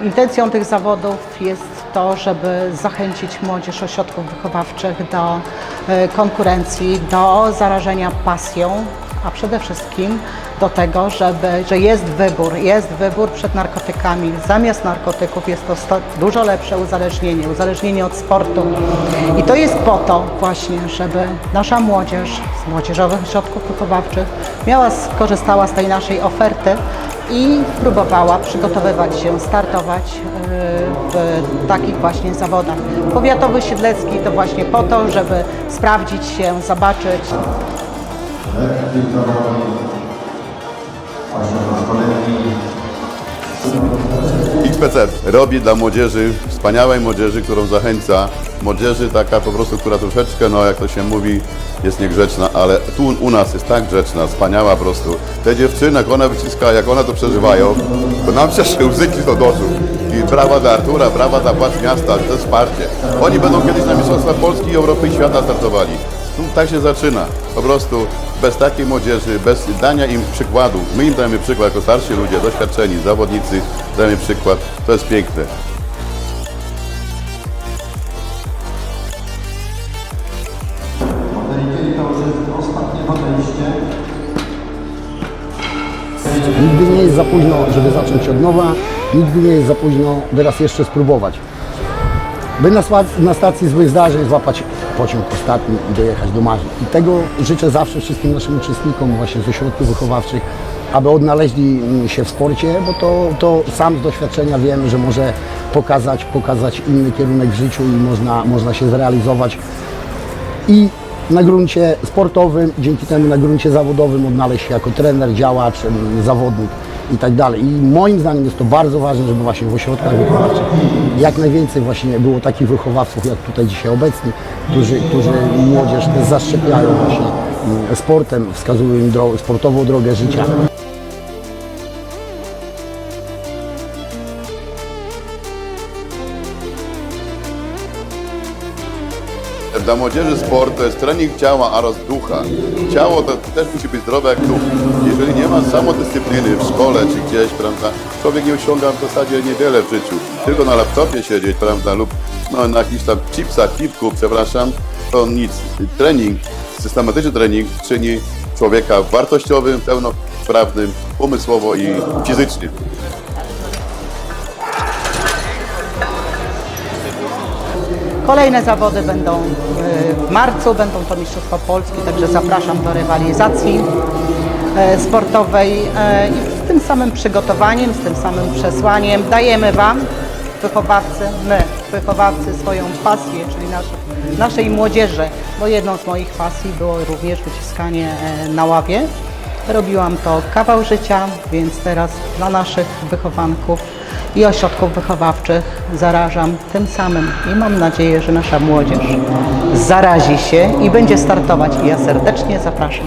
Intencją tych zawodów jest to, żeby zachęcić młodzież ośrodków wychowawczych do e, konkurencji, do zarażenia pasją, a przede wszystkim do tego, żeby, że jest wybór, jest wybór przed narkotykami. Zamiast narkotyków jest to dużo lepsze uzależnienie, uzależnienie od sportu. I to jest po to właśnie, żeby nasza młodzież z młodzieżowych ośrodków wychowawczych miała, skorzystała z tej naszej oferty i próbowała przygotowywać się, startować e, w takich właśnie zawodach. Powiatowy Siedlecki to właśnie po to, żeby sprawdzić się, zobaczyć, XPC robi dla młodzieży, wspaniałej młodzieży, którą zachęca. Młodzieży taka po prostu, która troszeczkę, no jak to się mówi, jest niegrzeczna, ale tu u nas jest tak grzeczna, wspaniała po prostu. Te dziewczyny, jak one wyciskają, jak one to przeżywają, to nam przeszły łzy do doszu. I brawa dla Artura, brawa dla władz miasta, to wsparcie. Oni będą kiedyś na Mistrzostwach Polski, Europy i świata startowali. Tak się zaczyna. Po prostu bez takiej młodzieży, bez dania im przykładu. My im dajemy przykład jako starsi ludzie, doświadczeni, zawodnicy, dajemy przykład. To jest piękne. Nigdy nie jest za późno, żeby zacząć od nowa. Nigdy nie jest za późno, by raz jeszcze spróbować. By na, na stacji złych zdarzeń złapać pociąg ostatni i dojechać do marzeń. I tego życzę zawsze wszystkim naszym uczestnikom właśnie z ośrodków wychowawczych, aby odnaleźli mm, się w sporcie, bo to, to sam z doświadczenia wiem, że może pokazać, pokazać inny kierunek w życiu i można, można się zrealizować i na gruncie sportowym, dzięki temu na gruncie zawodowym odnaleźć się jako trener, działacz, em, zawodnik i tak dalej. I moim zdaniem jest to bardzo ważne, żeby właśnie w ośrodkach wychowawczych jak najwięcej właśnie było takich wychowawców, jak tutaj dzisiaj obecni, którzy, którzy młodzież zaszczepiają właśnie mm, sportem, wskazują im drogę, sportową drogę życia. Dla młodzieży sport to jest trening ciała oraz ducha. Ciało to też musi być zdrowe jak duch. Jeżeli nie ma samodyscypliny w szkole czy gdzieś, prawda, człowiek nie osiąga w zasadzie niewiele w życiu. Tylko na laptopie siedzieć, prawda, lub no, na jakichś tam chipsach, piwku, przepraszam, to nic. Trening, systematyczny trening czyni człowieka wartościowym, pełnoprawnym, umysłowo i fizycznie. Kolejne zawody będą y, w marcu, będą to Mistrzostwa Polski, także zapraszam do rywalizacji e, sportowej e, i z tym samym przygotowaniem, z tym samym przesłaniem dajemy Wam, wychowawcy, my, wychowawcy, swoją pasję, czyli nasz, naszej młodzieży, bo jedną z moich pasji było również wyciskanie e, na ławie. Robiłam to kawał życia, więc teraz dla naszych wychowanków i ośrodków wychowawczych zarażam tym samym i mam nadzieję, że nasza młodzież zarazi się i będzie startować. I ja serdecznie zapraszam.